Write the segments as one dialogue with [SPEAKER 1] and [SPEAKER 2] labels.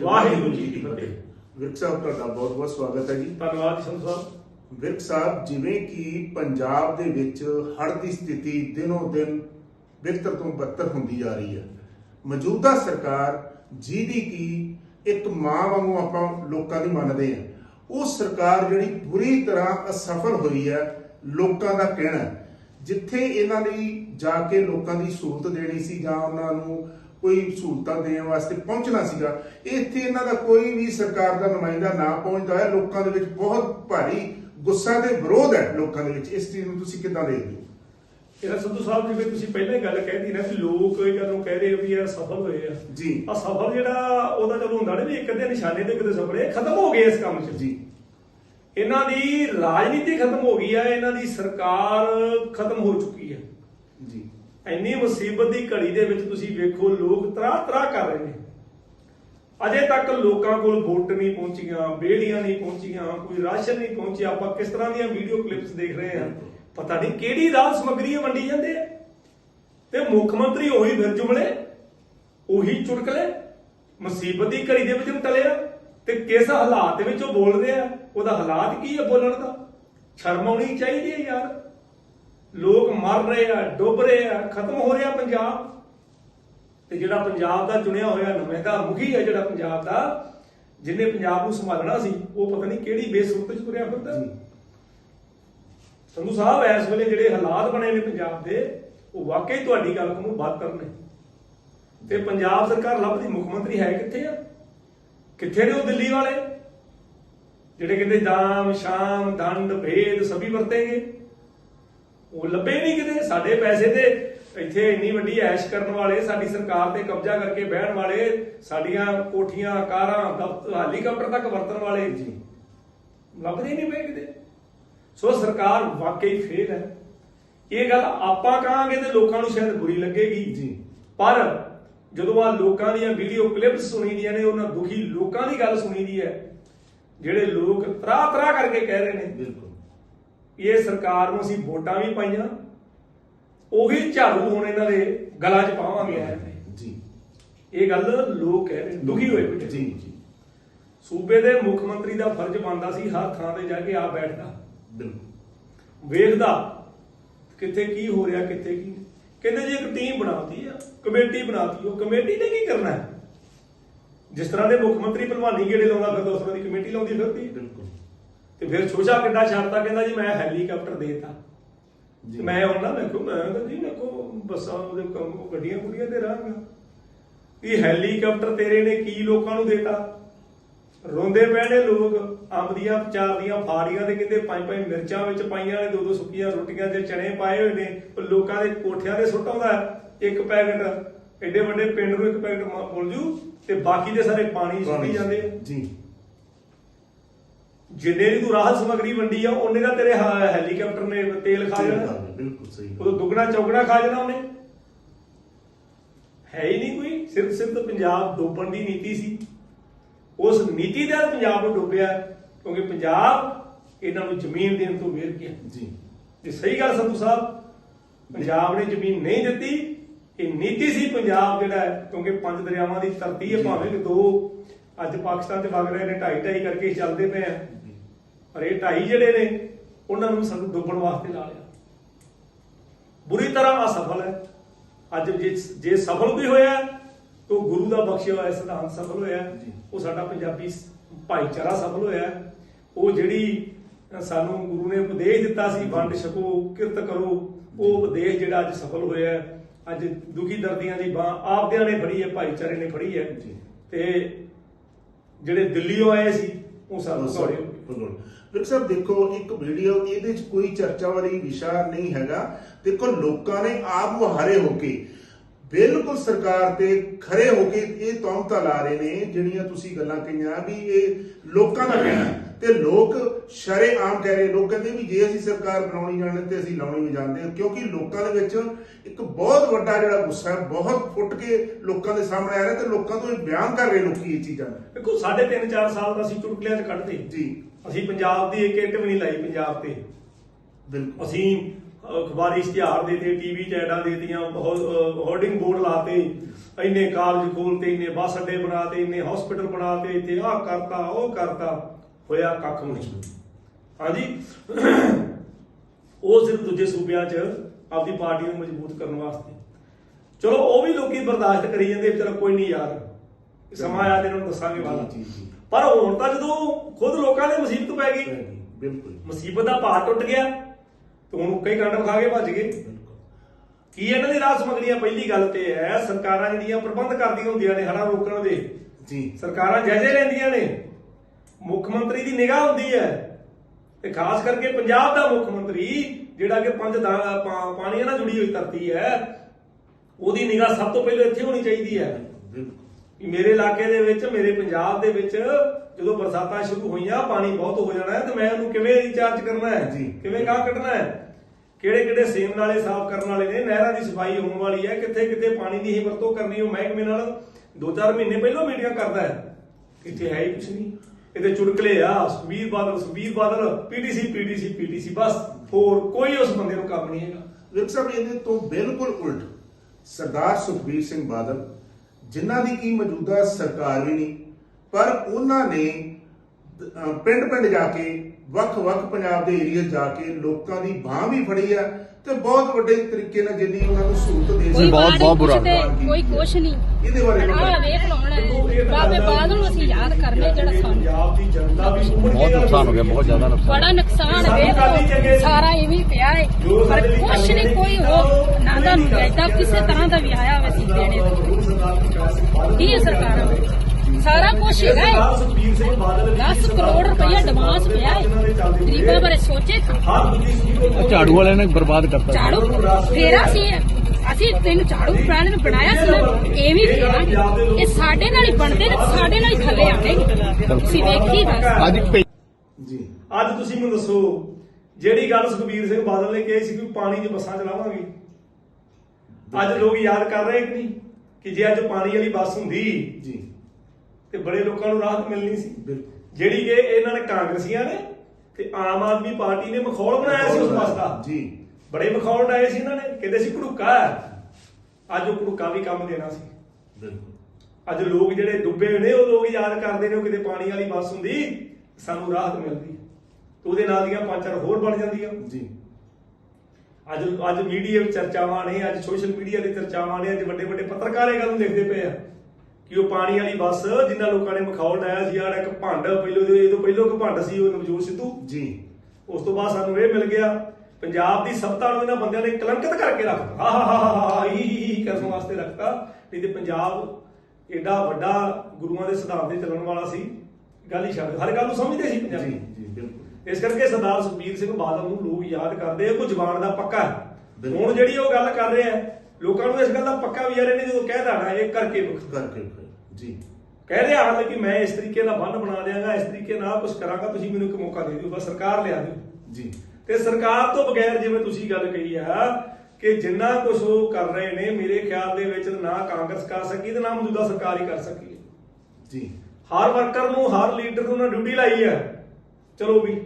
[SPEAKER 1] ਵਾਹਿਗੁਰੂ ਜੀ ਕੀ ਫਤਿਹ।
[SPEAKER 2] ਵਿਰਕ ਸਾਹਿਬ ਤੁਹਾਡਾ ਬਹੁਤ ਬਹੁਤ ਸਵਾਗਤ ਹੈ ਜੀ।
[SPEAKER 1] ਧੰਨਵਾਦ ਜੀ ਸੰਤ ਸਾਹਿਬ।
[SPEAKER 2] ਵਿਰਕ ਸਾਹਿਬ ਜਿਵੇਂ ਕਿ ਪੰਜਾਬ ਦੇ ਵਿੱਚ ਹੜ੍ਹ ਦੀ ਸਥਿਤੀ ਦਿਨੋਂ ਦਿਨ ਬਿਹਤਰ ਤੋਂ ਬੱਤਰ ਹੁੰਦੀ ਜਾ ਰਹੀ ਹੈ। ਮੌਜੂਦਾ ਸਰਕਾਰ ਜਿਹਦੀ ਕੀ ਇੱਕ ਮਾਂ ਵਾਂਗੂ ਆਪਾਂ ਲੋਕਾਂ ਦੀ ਮੰਨਦੇ ਆ ਉਹ ਸਰਕਾਰ ਜਿਹੜੀ ਬੁਰੀ ਤਰ੍ਹਾਂ ਅਸਫਲ ਹੋਈ ਹੈ ਲੋਕਾਂ ਦਾ ਕਹਿਣਾ। ਜਿੱਥੇ ਇਹਨਾਂ ਲਈ ਜਾ ਕੇ ਲੋਕਾਂ ਦੀ ਸਹੂਲਤ ਦੇਣੀ ਸੀ ਜਾਂ ਉਹਨਾਂ ਨੂੰ ਕੋਈ ਸਹੂਲਤਾਂ ਦੇਣ ਵਾਸਤੇ ਪਹੁੰਚਣਾ ਸੀਗਾ। ਇੱਥੇ ਇਹਨਾਂ ਦਾ ਕੋਈ ਵੀ ਸਰਕਾਰ ਦਾ ਨੁਮਾਇੰਦਾ ਨਾ ਪਹੁੰਚਦਾ ਹੈ ਲੋਕਾਂ ਦੇ ਵਿੱਚ ਬਹੁਤ ਭਾਰੀ ਗੁੱਸਾ ਤੇ ਵਿਰੋਧ ਹੈ ਲੋਕਾਂ ਦੇ ਵਿੱਚ। ਇਸ ਚੀਜ਼ ਨੂੰ ਤੁਸੀਂ ਕਿੱਦਾਂ ਦੇਖਦੇ ਹੋ?
[SPEAKER 1] ਇਹਦਾ ਸੰਧੂ ਸਾਹਿਬ ਜਿਵੇਂ ਤੁਸੀਂ ਪਹਿਲਾਂ ਹੀ ਗੱਲ ਕਹਿਤੀ ਨਾ ਵੀ ਲੋਕ ਨੂੰ ਕਹਿ ਰਹੇ ਵੀ ਇਹ ਸਫਲ ਹੋਏ ਆ।
[SPEAKER 2] ਜੀ।
[SPEAKER 1] ਆ ਸਫਲ ਜਿਹੜਾ ਉਹਦਾ ਚਲੋ ਹੁੰਦਾ ਨਾ ਵੀ ਇੱਕ ਅੱਧੇ ਨਿਸ਼ਾਨੇ ਤੇ ਕਿਤੇ ਸਫਲ ਇਹ ਖਤਮ ਹੋ ਗਏ ਇਸ ਕੰਮ 'ਚ।
[SPEAKER 2] ਜੀ।
[SPEAKER 1] ਇਹਨਾਂ ਦੀ ਰਾਜਨੀਤੀ ਖਤਮ ਹੋ ਗਈ ਆ ਇਹਨਾਂ ਦੀ ਸਰਕਾਰ ਖਤਮ ਹੋ ਚੁੱਕੀ ਹੈ
[SPEAKER 2] ਜੀ
[SPEAKER 1] ਇੰਨੀ ਮੁਸੀਬਤ ਦੀ ਘੜੀ ਦੇ ਵਿੱਚ ਤੁਸੀਂ ਵੇਖੋ, ਲੋਕ ਤਰਾ ਤਰਾ ਕਰ ਰਹੇ ਨੇ। ਅਜੇ ਤੱਕ ਲੋਕਾਂ ਕੋਲ ਵੋਟ ਨਹੀਂ ਪਹੁੰਚੀਆਂ, ਬੇੜੀਆਂ ਨਹੀਂ ਪਹੁੰਚੀਆਂ, ਕੋਈ ਰਾਸ਼ਨ ਨਹੀਂ ਪਹੁੰਚਿਆ। ਆਪਾਂ ਕਿਸ ਤਰ੍ਹਾਂ ਦੀਆਂ ਵੀਡੀਓ ਕਲਿੱਪਸ ਦੇਖ ਰਹੇ ਹਾਂ? ਪਤਾ ਨਹੀਂ ਕਿਹੜੀ ਰਾਜ ਸਮੱਗਰੀ ਵੰਡੀ ਜਾਂਦੇ ਆ। ਤੇ ਮੁੱਖ ਮੰਤਰੀ ਉਹੀ ਫਿਰ ਜੁਮਲੇ, ਉਹੀ ਚੁਟਕਲੇ, ਮੁਸੀਬਤ ਦੀ ਘੜੀ ਦੇ ਵਿੱਚ ਨੂੰ ਟਲਿਆ। ਤੇ ਕਿਸ ਹਾਲਾਤ ਦੇ ਵਿੱਚ ਉਹ ਬੋਲ ਰਿਹਾ? ਉਹਦਾ ਹਾਲਾਤ ਕੀ ਹੈ ਬੋਲਣ ਦਾ? ਸ਼ਰਮ ਆਉਣੀ ਚਾਹੀਦੀ ਹੈ ਯਾਰ। ਲੋਕ ਮਰ ਰਹੇ ਆ ਡੁੱਬ ਰਹੇ ਆ ਖਤਮ ਹੋ ਰਿਹਾ ਪੰਜਾਬ। ਤੇ ਜਿਹੜਾ ਪੰਜਾਬ ਦਾ ਚੁਣਿਆ ਹੋਇਆ ਨੁਮਾਇੰਦਾ ਮੁਖੀ ਹੈ ਜਿਹੜਾ ਪੰਜਾਬ ਦਾ ਜਿਹਨੇ ਪੰਜਾਬ ਨੂੰ ਸੰਭਾਲਣਾ ਸੀ ਉਹ ਪਤਾ ਨਹੀਂ ਕਿਹੜੀ ਬੇਸੁਰਤ ਚ ਤੁਰਿਆ ਫਿਰਦਾ। ਸੰਧੂ ਸਾਹਿਬ ਇਸ ਵੇਲੇ ਜਿਹੜੇ ਹਾਲਾਤ ਬਣੇ ਨੇ ਪੰਜਾਬ ਦੇ ਉਹ ਵਾਕਈ ਤੁਹਾਡੀ ਗੱਲ ਨੂੰ ਬਾਤਰ ਨੇ ਤੇ ਪੰਜਾਬ ਸਰਕਾਰ ਲੱਭਦੀ ਮੁੱਖ ਮੰਤਰੀ ਹੈ ਕਿੱਥੇ ਆ? ਕਿੱਥੇ ਨੇ ਉਹ ਦਿੱਲੀ ਵਾਲੇ? ਜਿਹੜੇ ਕਹਿੰਦੇ ਦਾਮ ਸ਼ਾਮ ਦੰਡ ਭੇਦ ਸਭੀ ਵਰਤੇਗੇ। ਉਹ ਲੱਭੇ ਨਹੀਂ ਕਿਤੇ ਸਾਡੇ ਪੈਸੇ ਤੇ ਇੱਥੇ ਇੰਨੀ ਵੱਡੀ ਐਸ਼ ਕਰਨ ਵਾਲੇ ਸਾਡੀ ਸਰਕਾਰ ਤੇ ਕਬਜ਼ਾ ਕਰਕੇ ਬਹਿਣ ਵਾਲੇ ਸਾਡੀਆਂ ਕੋਠੀਆਂ ਕਾਰਾਂ ਦਫ਼ਤਰ ਹੈਲੀਕਾਪਟਰ ਤੱਕ ਵਰਤਣ ਵਾਲੇ ਜੀ। ਲੱਭਦੇ ਨਹੀਂ ਪਏ ਕਿਤੇ। ਸੋ ਸਰਕਾਰ ਵਾਕਈ ਫੇਲ ਹੈ। ਇਹ ਗੱਲ ਆਪਾਂ ਕਹਾਂਗੇ ਤੇ ਲੋਕਾਂ ਨੂੰ ਸ਼ਾਇਦ ਬੁਰੀ ਲੱਗੇਗੀ।
[SPEAKER 2] ਜੀ।
[SPEAKER 1] ਪਰ ਜਦੋਂ ਆ ਲੋਕਾਂ ਦੀਆਂ ਵੀਡੀਓ ਕਲਿੱਪਸ ਸੁਣੀਦੀਆਂ ਨੇ ਉਹਨਾਂ ਦੁਖੀ ਲੋਕਾਂ ਦੀ ਗੱਲ ਸੁਣੀਦੀ ਹੈ ਜਿਹੜੇ ਲੋਕ ਤਰਾ ਤਰਾ ਕਰਕੇ ਕਹਿ ਰਹੇ ਨੇ।
[SPEAKER 2] ਬਿਲਕੁਲ।
[SPEAKER 1] ਇਹ ਸਰਕਾਰ ਨੂੰ ਅਸੀਂ ਵੋਟਾਂ ਵੀ ਪਾਈਆਂ ਉਹੀ ਝਾੜੂ ਹੁਣ ਇਹਨਾਂ ਦੇ ਗਲਾਂ 'ਚ ਪਾਵਾਂਗੇ।
[SPEAKER 2] ਜੀ।
[SPEAKER 1] ਇਹ ਗੱਲ ਲੋਕ ਕਹਿ ਰਹੇ ਦੁਖੀ ਹੋਏ ਬੈਠੇ
[SPEAKER 2] ਜੀ ਜੀ।
[SPEAKER 1] ਸੂਬੇ ਦੇ ਮੁੱਖ ਮੰਤਰੀ ਦਾ ਫਰਜ਼ ਬਣਦਾ ਸੀ ਹਰ ਥਾਂ ਤੇ ਜਾ ਕੇ ਆ ਬੈਠਦਾ।
[SPEAKER 2] ਬਿਲਕੁਲ।
[SPEAKER 1] ਵੇਖਦਾ ਕਿੱਥੇ ਕੀ ਹੋ ਰਿਹਾ ਕਿੱਥੇ ਕੀ ਕਹਿੰਦੇ ਜੀ ਇੱਕ ਟੀਮ ਬਣਾਤੀ ਆ ਕਮੇਟੀ ਬਣਾਤੀ ਉਹ ਕਮੇਟੀ ਨੇ ਕੀ ਕਰਨਾ ਹੈ? ਜਿਸ ਤਰ੍ਹਾਂ ਦੇ ਮੁੱਖ ਮੰਤਰੀ ਭਲਵਾਨੀ ਗੇੜੇ ਲਾਉਂਦਾ ਫਿਰ ਉਸ ਤਰ੍ਹਾਂ ਦੀ ਕਮੇਟੀ ਲਾਉਂਦੀ ਫਿਰਦੀ।
[SPEAKER 2] ਬਿਲਕੁਲ।
[SPEAKER 1] ਤੇ ਫਿਰ ਛੋਟਾ ਕਿੱਡਾ ਛੱਡਤਾ ਕਹਿੰਦਾ ਜੀ ਮੈਂ ਹੈਲੀਕਾਪਟਰ ਦੇਤਾ।
[SPEAKER 2] ਜੀ।
[SPEAKER 1] ਮੈਂ ਉਹਨਾਂ ਵੇਖੋ ਮੈਂ ਕਿਹਾ ਜੀ ਵੇਖੋ ਬੱਸਾਂ ਉਹਦੇ ਕੰਮ ਉਹ ਗੱਡੀਆਂ ਗੁੱਡੀਆਂ ਤੇ ਰਹਾਂਗਾ ਇਹ ਹੈਲੀਕਾਪਟਰ ਤੇਰੇ ਨੇ ਕੀ ਲੋਕਾਂ ਨੂੰ ਦੇਤਾ? ਰੋਂਦੇ ਨੇ ਲੋਕ ਅੰਬ ਦੀਆਂ ਚਾਰ ਦੀਆਂ ਫਾੜੀਆਂ ਤੇ ਕਹਿੰਦੇ ਪੰਜ ਪੰਜ ਮਿਰਚਾਂ ਵਿੱਚ ਪਾਈਆਂ ਨੇ ਦੋ ਦੋ ਸੁੱਕੀਆਂ ਰੋਟੀਆਂ ਤੇ ਚਣੇ ਪਾਏ ਹੋਏ ਨੇ ਉਹ ਲੋਕਾਂ ਦੇ ਕੋਠਿਆਂ ਤੇ ਸੁੱਟ ਆਉਂਦਾ। ਇੱਕ ਪੈਕਟ। ਐਡੇ ਵੱਡੇ ਪਿੰਡ ਨੂੰ ਇੱਕ ਪੈਕਟ ਮੁੱਲ ਜੂ ਤੇ ਬਾਕੀ ਦੇ ਸਾਰੇ ਪਾਣੀ ਸੁੱਟੀ ਜਾਂਦੇ
[SPEAKER 2] ਜੀ।
[SPEAKER 1] ਜਿੰਨੇ ਦੀ ਤੂੰ ਰਾਹਤ ਸਮਗਰੀ ਵੰਡੀ ਆ ਉਹਨੇ ਦਾ ਤੇਰੇ ਹ- ਹੈਲੀਕਾਪਟਰ ਨੇ ਤੇਲ ਖਾ ਜਾਣਾ।
[SPEAKER 2] ਬਿਲਕੁਲ ਸਹੀ
[SPEAKER 1] ਉਦੋਂ ਦੁੱਗਣਾ ਚੌਗਣਾ ਖਾ ਜਾਣਾ ਉਹਨੇ। ਹੈ ਹੀ ਨਹੀਂ ਕੋਈ ਸਿਰਫ ਸਿਰਫ ਪੰਜਾਬ ਡੋਬਣ ਦੀ ਨੀਤੀ ਸੀ। ਉਸ ਨੀਤੀ ਦੇ ਪੰਜਾਬ ਨੂੰ ਡੁੱਬਿਆ ਕਿਉਂਕਿ ਪੰਜਾਬ ਇਹਨਾਂ ਨੂੰ ਜ਼ਮੀਨ ਦੇਣ ਤੋਂ ਵੇਰ ਗਿਆ।
[SPEAKER 2] ਜੀ।
[SPEAKER 1] ਤੇ ਸਹੀ ਗੱਲ ਸੰਧੂ ਸਾਹਿਬ ਪੰਜਾਬ ਨੇ ਜ਼ਮੀਨ ਨਹੀਂ ਦਿੱਤੀ ਇਹ ਨੀਤੀ ਸੀ ਪੰਜਾਬ ਜਿਹੜਾ ਹੈ ਕਿਉਂਕਿ ਪੰਜ ਦਰਿਆਵਾਂ ਦੀ ਧਰਤੀ ਹੈ ਭਾਵੇਂ ਕਿ ਦੋ ਅੱਜ ਪਾਕਿਸਤਾਨ ਤੇ ਵਗ ਰਹੇ ਨੇ ਢਾਈ ਢਾਈ ਕਰਕੇ ਚੱਲਦੇ ਪਏ ਆ। ਪਰ ਇਹ ਢਾਈ ਜਿਹੜੇ ਨੇ ਉਹਨਾਂ ਨੂੰ ਸਾਨੂੰ ਡੁੱਬਣ ਵਾਸਤੇ ਲਾ ਲਿਆ ਬੁਰੀ ਤਰ੍ਹਾਂ ਅਸਫਲ ਹੈ ਅੱਜ ਜੇ ਜੇ ਸਫਲ ਵੀ ਹੋਇਆ ਤਾਂ ਗੁਰੂ ਦਾ ਬਖਸ਼ਿਆ ਹੋਇਆ ਸਿਧਾਂਤ ਸਫਲ ਹੋਇਆ। ਉਹ ਸਾਡਾ ਪੰਜਾਬੀ ਭਾਈਚਾਰਾ ਸਫਲ ਹੋਇਆ ਉਹ ਜਿਹੜੀ ਸਾਨੂੰ ਗੁਰੂ ਨੇ ਉਪਦੇਸ਼ ਦਿੱਤਾ ਸੀ ਵੰਡ ਛਕੋ ਕਿਰਤ ਕਰੋ ਉਹ ਉਪਦੇਸ਼ ਜਿਹੜਾ ਅੱਜ ਸਫਲ ਹੋਇਆ। ਅੱਜ ਦੁਖੀ ਦਰਦੀਆਂ ਦੀ ਬਾਹ ਆਪਦਿਆਂ ਨੇ ਫੜੀ ਹੈ ਭਾਈਚਾਰੇ ਨੇ ਫੜੀ ਹੈ। ਤੇ ਜਿਹੜੇ ਦਿੱਲੀੋਂ ਆਏ ਸੀ ਉਹ ਸਾਨੂੰ ਦੌੜੇ
[SPEAKER 2] ਬਿਲਕੁਲ ਵਿਰਕ ਸਾਹਿਬ ਦੇਖੋ ਇੱਕ ਵੀਡੀਓ ਇਹਦੇ ਚ ਕੋਈ ਚਰਚਾ ਵਾਲੀ ਵਿਸ਼ਾ ਨਹੀਂ ਹੈਗਾ ਦੇਖੋ ਲੋਕਾਂ ਨੇ ਆਪ ਮੁਹਾਰੇ ਹੋ ਕੇ ਬਿਲਕੁਲ ਸਰਕਾਰ ਤੇ ਖੜੇ ਹੋ ਕੇ ਇਹ ਤੌਮਤਾ ਲਾ ਰਹੇ ਨੇ ਜਿਹੜੀਆਂ ਤੁਸੀਂ ਗੱਲਾਂ ਕਹੀਆਂ ਵੀ ਇਹ ਲੋਕਾਂ ਦਾ ਕਹਿਣਾ। ਤੇ ਲੋਕ ਸ਼ਰੇਆਮ ਕਹਿ ਰਹੇ ਲੋਕ ਕਹਿੰਦੇ ਵੀ ਜੇ ਅਸੀਂ ਸਰਕਾਰ ਬਣਾਉਣੀ ਜਾਣਦੇ ਤੇ ਅਸੀਂ ਲਾਉਣੀ ਵੀ ਜਾਣਦੇ ਕਿਉਂਕਿ ਲੋਕਾਂ ਦੇ ਵਿੱਚ ਇੱਕ ਬਹੁਤ ਵੱਡਾ ਜਿਹੜਾ ਗੁੱਸਾ ਹੈ ਬਹੁਤ ਫੁੱਟ ਕੇ ਲੋਕਾਂ ਦੇ ਸਾਹਮਣੇ ਆ ਰਿਹਾ ਤੇ ਲੋਕਾਂ ਤੋਂ ਇਹ ਬਿਆਨ ਕਰ ਰਹੇ ਲੋਕੀ ਇਹ ਚੀਜ਼ਾਂ।
[SPEAKER 1] ਦੇਖੋ ਸਾਢੇ ਤਿੰਨ 4 ਸਾਲ ਦਾ ਅਸੀਂ ਚੁਟਕਲਿਆਂ 'ਚ ਕੱਢਦੇ
[SPEAKER 2] ਜੀ
[SPEAKER 1] ਅਸੀਂ ਪੰਜਾਬ ਦੀ ਇੱਕ ਇੱਟ ਵੀ ਨਹੀਂ ਲਾਈ ਪੰਜਾਬ ਤੇ।
[SPEAKER 2] ਬਿਲਕੁਲ।
[SPEAKER 1] ਅਸੀਂ ਅਖਬਾਰੀ ਇਸ਼ਤਿਹਾਰ ਦੇ ਤੇ ਟੀਵੀ ਚ ਐਡਾਂ ਦੇ ਦਿੱਤੀਆਂ ਹੋਰਡਿੰਗ ਬੋਰਡ ਲਾਤੇ ਇੰਨੇ ਕਾਲਜ ਖੋਲਤੇ ਇੰਨੇ ਬੱਸ ਅੱਡੇ ਬਣਾਤੇ ਇੰਨੇ ਹਸਪੀਟਲ ਬਣਾਤੇ ਇੱਥੇ ਆਹ ਕਰਤਾ ਉਹ ਕਰਤਾ ਹੋਇਆ ਕੱਖ ਨਹੀਂ। ਹਾਂਜੀ? ਉਹ ਸਿਰਫ ਦੂਜੇ ਸੂਬਿਆਂ 'ਚ ਆਪਦੀ ਪਾਰਟੀ ਨੂੰ ਮਜ਼ਬੂਤ ਕਰਨ ਵਾਸਤੇ। ਚਲੋ ਉਹ ਵੀ ਲੋਕੀ ਬਰਦਾਸ਼ਤ ਕਰੀ ਜਾਂਦੇ ਚਲੋ ਕੋਈ ਨਹੀਂ ਯਾਰ। ਸਮਾਂ ਆਇਆ ਤੇ ਇਹਨਾਂ ਨੂੰ ਦੱਸਾਂਗੇ ਵਾਲਾ
[SPEAKER 2] ਜੀ, ਜੀ।
[SPEAKER 1] ਪਰ ਹੁਣ ਤਾਂ ਜਦੋਂ ਖੁਦ ਲੋਕਾਂ ਦੇ ਮੁਸੀਬਤ ਪੈ ਗਈ
[SPEAKER 2] ਬਿਲਕੁਲ
[SPEAKER 1] ਮੁਸੀਬਤ ਦਾ ਭਾਰ ਟੁੱਟ ਗਿਆ ਤੇ ਹੁਣ ਕਈ ਕੰਡ ਖਾ ਕੇ ਭੱਜ ਗਏ। ਕੀ ਇਹਨਾਂ ਦੀ ਰਾਹ ਸਮਗਲੀਆਂ ਪਹਿਲੀ ਗੱਲ ਤੇ ਹੈ ਸਰਕਾਰਾਂ ਜਿਹੜੀਆਂ ਪ੍ਰਬੰਧ ਕਰਦੀਆਂ ਹੁੰਦੀਆਂ ਨੇ ਹੜ੍ਹਾਂ ਰੋਕਣ ਦੇ।
[SPEAKER 2] ਜੀ।
[SPEAKER 1] ਸਰਕਾਰਾਂ ਜਾਇਜ਼ੇ ਲੈਂਦੀਆਂ ਨੇ। ਮੁੱਖ ਮੰਤਰੀ ਦੀ ਨਿਗਾਹ ਹੁੰਦੀ ਹੈ। ਤੇ ਖਾਸ ਕਰਕੇ ਪੰਜਾਬ ਦਾ ਮੁੱਖ ਮੰਤਰੀ ਜਿਹੜਾ ਕਿ ਪੰਜ ਪਾਣੀਆਂ ਨਾਲ ਜੁੜੀ ਹੋਈ ਧਰਤੀ ਹੈ ਉਹਦੀ ਨਿਗਾਹ ਸਭ ਤੋਂ ਪਹਿਲਾਂ ਇੱਥੇ ਹੋਣੀ ਚਾਹੀਦੀ ਹੈ।
[SPEAKER 2] ਬਿਲਕੁਲ।
[SPEAKER 1] ਕਿ ਮੇਰੇ ਇਲਾਕੇ ਦੇ ਵਿੱਚ ਮੇਰੇ ਪੰਜਾਬ ਦੇ ਵਿੱਚ ਜਦੋਂ ਬਰਸਾਤਾਂ ਸ਼ੁਰੂ ਹੋਈਆਂ ਪਾਣੀ ਬਹੁਤ ਹੋ ਜਾਣਾ ਹੈ ਤੇ ਮੈਂ ਉਹਨੂੰ ਕਿਵੇਂ ਰੀਚਾਰਜ ਕਰਨਾ ਹੈ?
[SPEAKER 2] ਜੀ।
[SPEAKER 1] ਕਿਵੇਂ ਗਾਹ ਕੱਢਣਾ ਹੈ? ਕਿਹੜੇ ਕਿਹੜੇ ਸੇਮ ਨਾਲੇ ਸਾਫ਼ ਕਰਨ ਵਾਲੇ ਨੇ? ਨਹਿਰਾਂ ਦੀ ਸਫ਼ਾਈ ਹੋਣ ਵਾਲੀ ਹੈ। ਕਿੱਥੇ ਕਿੱਥੇ ਪਾਣੀ ਦੀ ਹੀ ਵਰਤੋਂ ਕਰਨੀ ਉਹ ਮਹਿਕਮੇ ਨਾਲ 2-4 ਮਹੀਨੇ ਪਹਿਲਾਂ ਮੀਟਿੰਗ ਕਰਦਾ ਹੈ। ਕਿੱਥੇ ਹੈ ਹੀ ਕੁਛ ਨਹੀਂ। ਇਹਦੇ ਚੁਟਕਲੇ ਆ। Sukhbir Badal Sukhbir Badal PTC PTC PTC. ਬਸ ਹੋਰ ਕੋਈ ਉਸ ਬੰਦੇ ਨੂੰ ਕੰਮ ਨਹੀਂ ਹੈਗਾ।
[SPEAKER 2] ਵਿਰਕ ਸਾਹਿਬ ਇਹਦੇ ਤੋਂ ਬਿਲਕੁਲ ਉਲਟ ਸਰਦਾਰ ਸੁਖਬੀਰ ਸਿੰਘ ਬਾਦਲ ਜਿਨ੍ਹਾਂ ਦੀ ਕੀ ਮੌਜੂਦਾ ਸਰਕਾਰ ਵੀ ਨਹੀਂ ਪਰ ਉਹਨਾਂ ਨੇ ਪਿੰਡ ਪਿੰਡ ਜਾ ਕੇ ਵੱਖ-ਵੱਖ ਪੰਜਾਬ ਦੇ ਏਰੀਆ ਜਾ ਕੇ ਲੋਕਾਂ ਦੀ ਬਾਹ ਵੀ ਫੜੀ ਆ ਤੇ ਬਹੁਤ ਵੱਡੇ ਤਰੀਕੇ ਨਾਲ ਜਿੰਨੀ ਉਹਨਾਂ ਨੂੰ ਸਹੂਲਤ ਦੇ
[SPEAKER 3] ਕੋਈ
[SPEAKER 2] ਸੀ
[SPEAKER 3] ਬਹੁਤ ਬਹੁਤ ਬੁਰਾ ਕੋਈ ਕੁਛ ਨਹੀਂ।
[SPEAKER 2] ਇਹਦੇ ਬਾਰੇ
[SPEAKER 3] ਆ ਵੇਖ ਲਾਉਣਾ ਬਾਬੇ ਬਾਦਲ ਨੂੰ ਅਸੀਂ ਯਾਦ ਕਰਨੇ ਜਿਹੜਾ ਸਾਨੂੰ
[SPEAKER 1] ਪੰਜਾਬ ਦੀ ਜਨਤਾ ਵੀ ਉਮੜ ਕੇ
[SPEAKER 4] ਬਹੁਤ ਨੁਕਸਾਨ ਹੋ ਗਿਆ ਬਹੁਤ ਜ਼ਿਆਦਾ ਨੁਕਸਾਨ
[SPEAKER 3] ਬੜਾ ਨੁਕਸਾਨ
[SPEAKER 1] ਸਾਨੂੰ
[SPEAKER 3] ਵੇਖ? ਸਾਰਾ ਇਵੇਂ ਹੀ ਪਿਆ ਹੈ ਪਰ ਕੁਛ ਨਹੀਂ ਕੋਈ ਹੋ ਨਾ ਦਾ ਏਦਾਂ ਕਿਸੇ ਤਰ੍ਹਾਂ ਦਾ ਵੀ ਆਇਆ ਹੋਵੇ ਸੀ ਦੇਣੇ ਕੀ ਹੈ ਸਰਕਾਰਾਂ ਵਿੱਚ? ਸਾਰਾ ਕੁਛ ਹੈਗਾ ਹੈ
[SPEAKER 1] ਸੁਖਬੀਰ ਸਿੰਘ ਬਾਦਲ
[SPEAKER 3] 10 ਕਰੋੜ ਰੁਪਇਆ ਐਡਵਾਂਸ ਪਿਆ ਹੈ ਗਰੀਬਾਂ ਬਾਰੇ ਸੋਚੇ।
[SPEAKER 1] ਹਰ ਦੂਜੀ ਸੁਖਬੀਰ
[SPEAKER 4] ਝਾੜੂ ਵਾਲਿਆਂ ਨੇ ਬਰਬਾਦ ਕਰਤਾ।
[SPEAKER 3] ਝਾੜੂ? ਫੇਰਾ ਸੀ। ਇਹ। ਅਸੀਂ ਤੈਨੂੰ ਝਾੜੂ ਪ੍ਰਾਣ ਨੇ ਬਣਾਇਆ ਸੀ ਨਾ ਐਵੇਂ ਫੇਰਾਂਗੇ ਇਹ ਸਾਡੇ ਨਾਲ ਹੀ ਬਣਦੇ ਨੇ ਤੇ ਸਾਡੇ ਨਾਲ ਹੀ ਥੱਲੇ ਆਉਂਦੇ ਨੇ। ਤੁਸੀਂ ਵੇਖੀ ਬਸ।
[SPEAKER 4] ਅੱਜ ਪੇ-
[SPEAKER 2] ਜੀ
[SPEAKER 1] ਅੱਜ ਤੁਸੀਂ ਮੈਨੂੰ ਦੱਸੋ ਜਿਹੜੀ ਗੱਲ ਸੁਖਬੀਰ ਸਿੰਘ ਬਾਦਲ ਨੇ ਕਹੀ ਸੀ ਕਿ ਪਾਣੀ 'ਚ ਬੱਸਾਂ ਚਲਾਵਾਂਗੇ? ਅੱਜ ਲੋਕ ਯਾਦ ਕਰ ਰਹੇ ਕਿ ਨਹੀਂ? ਕਿ ਜੇ ਅੱਜ ਪਾਣੀ ਵਾਲੀ ਬੱਸ ਹੁੰਦੀ
[SPEAKER 2] ਜੀ।
[SPEAKER 1] ਤੇ ਬੜੇ ਲੋਕਾਂ ਨੂੰ ਰਾਹਤ ਮਿਲਣੀ ਸੀ।
[SPEAKER 2] ਬਿਲਕੁਲ।
[SPEAKER 1] ਜਿਹੜੀ ਕਿ ਇਹਨਾਂ ਨੇ ਕਾਂਗਰਸੀਆਂ ਨੇ ਤੇ ਆਮ ਆਦਮੀ ਪਾਰਟੀ ਨੇ ਮਖੌਲ ਬਣਾਇਆ ਸੀ ਉਸ ਬੱਸ ਦਾ।
[SPEAKER 2] ਜੀ।
[SPEAKER 1] ਬੜੇ ਮਖੌਲ ਡਾਏ ਸੀ ਇਹਨਾਂ ਨੇ। ਕਹਿੰਦੇ ਸੀ ਘੜੂਕਾ ਅੱਜ ਉਹ ਘੜੂਕਾ ਵੀ ਕੰਮ ਦੇਣਾ ਸੀ।
[SPEAKER 2] ਬਿਲਕੁਲ।
[SPEAKER 1] ਅੱਜ ਲੋਕ ਜਿਹੜੇ ਡੁੱਬੇ ਹੋਏ ਨੇ ਉਹ ਲੋਕ ਯਾਦ ਕਰਦੇ ਨੇ ਉਹ ਕਿਤੇ ਪਾਣੀ ਵਾਲੀ ਬੱਸ ਹੁੰਦੀ ਸਾਨੂੰ ਰਾਹਤ ਮਿਲਦੀ। ਉਹਦੇ ਨਾਲ ਦੀਆਂ ਪੰਜ ਚਾਰ ਹੋਰ ਬਣ ਜਾਂਦੀਆਂ।
[SPEAKER 2] ਜੀ।
[SPEAKER 1] ਅੱਜ ਅੱਜ ਮੀਡੀਆ ਵਿੱਚ ਚਰਚਾਵਾਂ ਨੇ ਅੱਜ ਸੋਸ਼ਲ ਮੀਡੀਆ ਤੇ ਚਰਚਾਵਾਂ ਨੇ ਅੱਜ ਵੱਡੇ ਵੱਡੇ ਪੱਤਰਕਾਰ ਇਹ ਗੱਲ ਨੂੰ ਲਿਖਦੇ ਪਏ ਆ। ਕਿ ਉਹ ਪਾਣੀ ਵਾਲੀ ਬੱਸ ਜਿੰਨਾ ਲੋਕਾਂ ਨੇ ਮਖੌਲ ਡਾਇਆ ਸੀ ਯਾਰ ਇੱਕ ਭੰਡ ਪਹਿਲੋਂ ਇਹ ਤੋਂ ਪਹਿਲੋਂ ਇੱਕ ਭੰਡ ਸੀ ਉਹ ਨਵਜੋਤ ਸਿੱਧੂ।
[SPEAKER 2] ਜੀ।
[SPEAKER 1] ਉਸ ਤੋਂ ਬਾਅਦ ਸਾਨੂੰ ਇਹ ਮਿਲ ਗਿਆ ਪੰਜਾਬ ਦੀ ਸੱਤਾ ਨੂੰ ਇਹਨਾਂ ਬੰਦਿਆਂ ਨੇ ਕਲੰਕਿਤ ਕਰਕੇ ਰੱਖਤਾ। ਹਾ ਹਾ ਕਰਨ ਵਾਸਤੇ ਰੱਖਤਾ। ਨਹੀਂ ਤੇ ਪੰਜਾਬ ਏਡਾ ਵੱਡਾ ਗੁਰੂਆਂ ਦੇ ਸਿਧਾਂਤ ਤੇ ਚੱਲਣ ਵਾਲਾ ਸੀ। ਗੱਲ ਹੀ ਛੱਡ ਹਰ ਗੱਲ ਨੂੰ ਸਮਝਦੇ ਸੀ ਪੰਜਾਬੀ।
[SPEAKER 2] ਜੀ ਬਿਲਕੁਲ।
[SPEAKER 1] ਇਸ ਕਰਕੇ ਸਰਦਾਰ ਸੁਖਬੀਰ ਸਿੰਘ ਬਾਦਲ ਨੂੰ ਲੋਕ ਯਾਦ ਕਰਦੇ ਆ ਕੋਈ ਜ਼ਬਾਨ ਦਾ ਪੱਕਾ ਹੈ। ਹੁਣ ਜਿਹੜੀ ਉਹ ਗੱਲ ਕਰ ਰਿਹਾ ਹੈ ਲੋਕਾਂ ਨੂੰ ਇਸ ਗੱਲ ਦਾ ਪੱਕਾ ਵੀ ਯਾਰ ਇਹਨੇ ਜਦੋਂ ਕਹਿ ਦੇਣਾ ਇਹ ਕਰਕੇ
[SPEAKER 2] ਕਰਕੇ ਜੀ।
[SPEAKER 1] ਕਹਿ ਰਿਹਾ ਹਾਲ ਕਿ ਮੈਂ ਇਸ ਤਰੀਕੇ ਦਾ ਬੰਨ ਬਣਾ ਦਿਆਂਗਾ ਇਸ ਤਰੀਕੇ ਨਾਲ ਕੁਝ ਕਰਾਂਗਾ ਤੁਸੀਂ ਮੈਨੂੰ ਇੱਕ ਮੌਕਾ ਦੇ ਦਿਓ ਬਸ ਸਰਕਾਰ ਲਿਆ ਦਿਓ।
[SPEAKER 2] ਜੀ।
[SPEAKER 1] ਤੇ ਸਰਕਾਰ ਤੋਂ ਬਗੈਰ ਜਿਵੇਂ ਤੁਸੀਂ ਗੱਲ ਕਹੀ ਆ ਕਿ ਜਿੰਨਾ ਕੁਝ ਉਹ ਕਰ ਰਹੇ ਨੇ ਮੇਰੇ ਖਿਆਲ ਦੇ ਵਿੱਚ ਨਾ ਕਾਂਗਰਸ ਕਰ ਸਕੀ ਤੇ ਨਾ ਮੌਜੂਦਾ ਸਰਕਾਰ ਹੀ ਕਰ ਸਕੀ।
[SPEAKER 2] ਜੀ।
[SPEAKER 1] ਹਰ ਵਰਕਰ ਨੂੰ ਹਰ ਲੀਡਰ ਨੂੰ ਉਹਨਾਂ ਡਿਊਟੀ ਲਾਈ ਹੈ ਚਲੋ ਵੀ।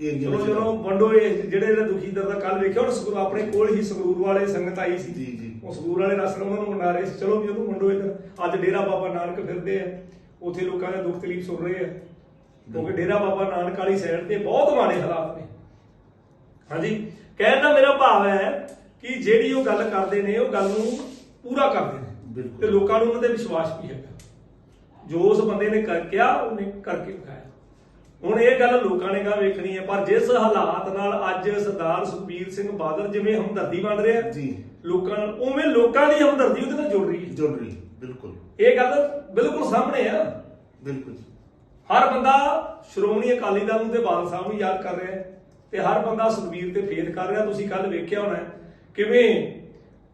[SPEAKER 2] ਏਰੀਆ
[SPEAKER 1] ਚਲੋ ਚਲੋ ਵੰਡੋ ਇਹ ਜਿਹੜੇ ਜਿਹੜੇ ਦੁਖੀ ਦਰ ਦਾ ਕੱਲ ਵੇਖਿਆ ਹੁਣ ਸੰਗਰੂਰ ਆਪਣੇ ਕੋਲ ਹੀ ਸੰਗਰੂਰ ਵਾਲੇ ਸੰਗਤ ਆਈ ਸੀ।
[SPEAKER 2] ਜੀ, ਜੀ।
[SPEAKER 1] ਉਹ ਸੰਗਰੂਰ ਵਾਲੇ ਰਸਨ ਉਹਨਾਂ ਨੂੰ ਵੰਡਾ ਰਹੇ ਸੀ। ਚਲੋ ਵੀ ਉਹਨੂੰ ਵੰਡੋ ਇੱਧਰ। ਅੱਜ ਡੇਰਾ ਬਾਬਾ ਨਾਨਕ ਫਿਰਦੇ ਆ। ਉੱਥੇ ਲੋਕਾਂ ਦੇ ਦੁੱਖ ਤਕਲੀਫ ਸੁਣ ਰਹੇ ਆ। ਕਿਉਂਕਿ ਡੇਰਾ ਬਾਬਾ ਨਾਨਕ ਵਾਲੀ ਸਾਈਡ ਤੇ ਬਹੁਤ ਮਾੜੇ ਹਾਲਾਤ ਨੇ। ਹਾਂਜੀ। ਕਹਿਣ ਦਾ ਮੇਰਾ ਭਾਵ ਹੈ ਕਿ ਜਿਹੜੀ ਉਹ ਗੱਲ ਕਰਦੇ ਨੇ ਉਹ ਗੱਲ ਨੂੰ ਪੂਰਾ ਕਰਦੇ ਨੇ। ਤੇ ਲੋਕਾਂ ਨੂੰ ਉਹਨਾਂ ਤੇ ਵਿਸ਼ਵਾਸ ਵੀ ਹੈਗਾ। ਜੋ ਉਸ ਬੰਦੇ ਨੇ ਕਰ ਕਿਹਾ ਉਹਨੇ ਕਰਕੇ ਦਿਖਾਇਆ ਹੁਣ ਇਹ ਗੱਲ ਲੋਕਾਂ ਨੇ ਕਹਾ ਵੇਖਣੀ ਹੈ ਪਰ ਜਿਸ ਹਾਲਾਤ ਨਾਲ ਅੱਜ ਸਰਦਾਰ ਸੁਖਬੀਰ ਸਿੰਘ ਬਾਦਲ ਜਿਵੇਂ ਹਮਦਰਦੀ ਬਣ ਰਿਹਾ
[SPEAKER 2] ਜੀ।
[SPEAKER 1] ਲੋਕਾਂ ਨਾਲ ਉਵੇਂ ਲੋਕਾਂ ਦੀ ਹਮਦਰਦੀ ਉਹਦੇ ਨਾਲ ਜੁੜ ਰਹੀ ਹੈ।
[SPEAKER 2] ਜੁੜ ਰਹੀ ਬਿਲਕੁਲ।
[SPEAKER 1] ਇਹ ਗੱਲ ਬਿਲਕੁਲ ਸਾਹਮਣੇ ਆ।
[SPEAKER 2] ਬਿਲਕੁਲ ਜੀ,
[SPEAKER 1] ਹਰ ਬੰਦਾ ਸ਼੍ਰੋਮਣੀ ਅਕਾਲੀ ਦਲ ਨੂੰ ਤੇ ਬਾਦਲ ਸਾਹਿਬ ਨੂੰ ਯਾਦ ਕਰ ਰਿਹਾ ਹੈ ਤੇ ਹਰ ਬੰਦਾ ਸੁਖਬੀਰ ਤੇ ਫੇਥ ਕਰ ਰਿਹਾ। ਤੁਸੀਂ ਕੱਲ ਵੇਖਿਆ ਹੋਣਾ ਕਿਵੇਂ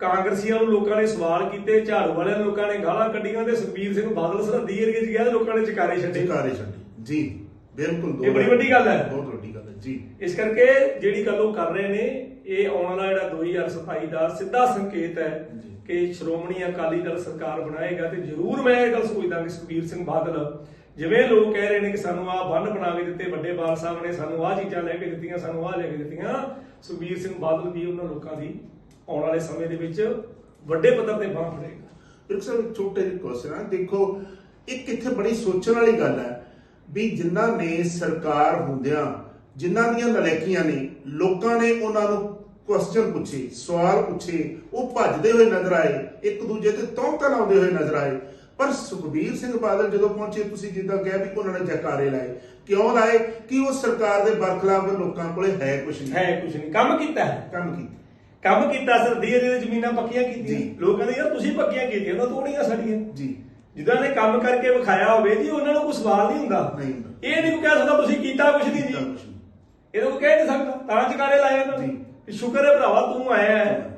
[SPEAKER 1] ਕਾਂਗਰਸੀਆਂ ਨੂੰ ਲੋਕਾਂ ਨੇ ਸਵਾਲ ਕੀਤੇ ਝਾੜੂ ਵਾਲਿਆਂ ਲੋਕਾਂ ਨੇ ਗਾਲਾਂ ਕੱਢੀਆਂ ਤੇ ਸੁਖਬੀਰ ਸਿੰਘ ਬਾਦਲ ਸਰਹੱਦੀ ਏਰੀਏ 'ਚ ਗਿਆ ਲੋਕਾਂ ਨੇ ਚਕਾਰੇ ਛੱਡੇ।
[SPEAKER 2] ਜਕਾਰੇ ਛੱਡੀ। ਜੀ। ਬਿਲਕੁਲ ਦੋ-
[SPEAKER 1] ਇਹ ਬੜੀ ਵੱਡੀ ਗੱਲ ਹੈ।
[SPEAKER 2] ਬਹੁਤ ਵੱਡੀ ਗੱਲ ਹੈ ਜੀ
[SPEAKER 1] ਇਸ ਕਰਕੇ ਜਿਹੜੀ ਗੱਲ ਉਹ ਕਰ ਰਹੇ ਨੇ ਇਹ ਆਉਣ ਵਾਲਾ ਜਿਹੜਾ 2027 ਦਾ ਸਿੱਧਾ ਸੰਕੇਤ ਹੈ
[SPEAKER 2] ਜੀ।
[SPEAKER 1] ਕਿ ਸ਼੍ਰੋਮਣੀ ਅਕਾਲੀ ਦਲ ਸਰਕਾਰ ਬਣਾਏਗਾ ਤੇ ਜ਼ਰੂਰ ਮੈਂ ਇਹ ਗੱਲ ਸੋਚਦਾ ਕਿ ਸੁਖਬੀਰ ਸਿੰਘ ਬਾਦਲ ਜਿਵੇਂ ਲੋਕ ਕਹਿ ਰਹੇ ਨੇ ਕਿ ਸਾਨੂੰ ਆਹ ਬੰਨ ਬਣਾ ਕੇ ਦਿੱਤੇ ਵੱਡੇ ਬਾਲ ਸਾਹਿਬ ਨੇ ਸਾਨੂੰ ਆਹ ਚੀਜ਼ਾਂ ਲੈ ਕੇ ਦਿੱਤੀਆਂ ਸਾਨੂੰ ਆਹ ਲੈ ਕੇ ਦਿੱਤੀਆਂ ਸੁਖਬੀਰ ਸਿੰਘ ਬਾਦਲ ਵੀ ਉਹਨਾਂ ਲੋਕਾਂ ਦੀ ਆਉਣ ਵਾਲੇ ਸਮੇਂ ਦੇ ਵਿੱਚ ਵੱਡੇ ਪੱਧਰ ਤੇ ਬਾਂਹ ਫੜੇਗਾ
[SPEAKER 2] ਇੱਕ ਸਰ ਛੋਟੇ ਜਿਹੇ ਕੁਐਸਚਨ ਆ ਦੇਖੋ ਇੱਕ ਇੱਥੇ ਬੜੀ ਸੋਚਣ ਵਾਲੀ ਗੱਲ ਹੈ ਵੀ ਜਿਨ੍ਹਾਂ ਨੇ ਸਰਕਾਰ ਹੁੰਦਿਆਂ ਜਿਨ੍ਹਾਂ ਦੀਆਂ ਨਲੇਕੀਆਂ ਨੇ ਲੋਕਾਂ ਨੇ ਉਹਨਾਂ ਨੂੰ ਕੁਐਸਚਨ ਪੁੱਛੇ ਸਵਾਲ ਪੁੱਛੇ ਉਹ ਭੱਜਦੇ ਹੋਏ ਨਜ਼ਰ ਆਏ ਇੱਕ ਦੂਜੇ ਤੇ ਤੌਂਕਾ ਲਾਉਂਦੇ ਹੋਏ ਨਜ਼ਰ ਆਏ। ਪਰ ਸੁਖਬੀਰ ਸਿੰਘ ਬਾਦਲ ਜਦੋਂ ਪਹੁੰਚੇ ਤੁਸੀਂ ਜਿੱਦਾਂ ਕਿਹਾ ਵੀ ਉਹਨਾਂ ਨੇ ਜਕਾਰੇ ਲਾਏ। ਕਿਉਂ ਲਾਏ? ਕਿ ਉਹ ਸਰਕਾਰ ਦੇ ਬਰਖਲਾਫ ਲੋਕਾਂ ਕੋਲੇ ਹੈ ਕੁਝ ਨਹੀਂ।
[SPEAKER 1] ਹੈ ਕੁਝ ਨਹੀਂ। ਕੰਮ ਕੀਤਾ ਹੈ।
[SPEAKER 2] ਕੰਮ ਕੀਤਾ।
[SPEAKER 1] ਕੰਮ ਕੀਤਾ ਸਰ ਧੀਰੇ ਧੀਰੇ ਜ਼ਮੀਨਾਂ ਪੱਕੀਆਂ ਕੀਤੀਆਂ। ਲੋਕਾਂ ਨੇ ਯਾਰ ਤੁਸੀਂ ਪੱਕੀਆਂ ਕੀਤੀਆਂ ਉਹਨਾਂ ਤੋੜੀਆਂ ਸਾਡੀਆਂ।
[SPEAKER 2] ਜੀ।
[SPEAKER 1] ਜਿੱਦਾਂ ਨੇ ਕੰਮ ਕਰਕੇ ਵਿਖਾਇਆ ਹੋਵੇ ਜੀ ਉਹਨਾਂ ਨੂੰ ਕੋਈ ਸਵਾਲ ਨਹੀਂ ਹੁੰਦਾ
[SPEAKER 2] ਨਹੀਂ ਹੁੰਦਾ।
[SPEAKER 1] ਇਹ ਨਹੀਂ ਕੋਈ ਕਹਿ ਸਕਦਾ ਤੁਸੀਂ ਕੀਤਾ ਕੁਝ ਨਹੀਂ ਜੀ
[SPEAKER 2] ਕੁਛ ਨਹੀਂ।
[SPEAKER 1] ਇਹਨੂੰ ਕੋਈ ਕਹਿ ਨਹੀਂ ਸਕਦਾ ਤਾਂ ਚਕਾਰੇ ਲਾਏ ਉਹਨਾਂ ਨੇ
[SPEAKER 2] ਜੀ।
[SPEAKER 1] ਵੀ ਸ਼ੁਕਰ ਹੈ ਭਰਾਵਾ ਤੂੰ ਆਇਆ ਹੈ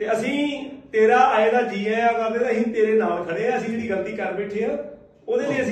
[SPEAKER 1] ਤੇ ਅਸੀਂ ਤੇਰਾ ਆਏ ਦਾ ਜੀ ਆਇਆ ਕਰਦੇ ਤਾਂ ਅਸੀਂ ਤੇਰੇ ਨਾਲ ਖੜੇ ਆ ਅਸੀਂ ਜਿਹੜੀ ਗਲਤੀ ਕਰ ਬੈਠੇ ਆ ਉਹਦੇ ਲਈ ਅਸੀਂ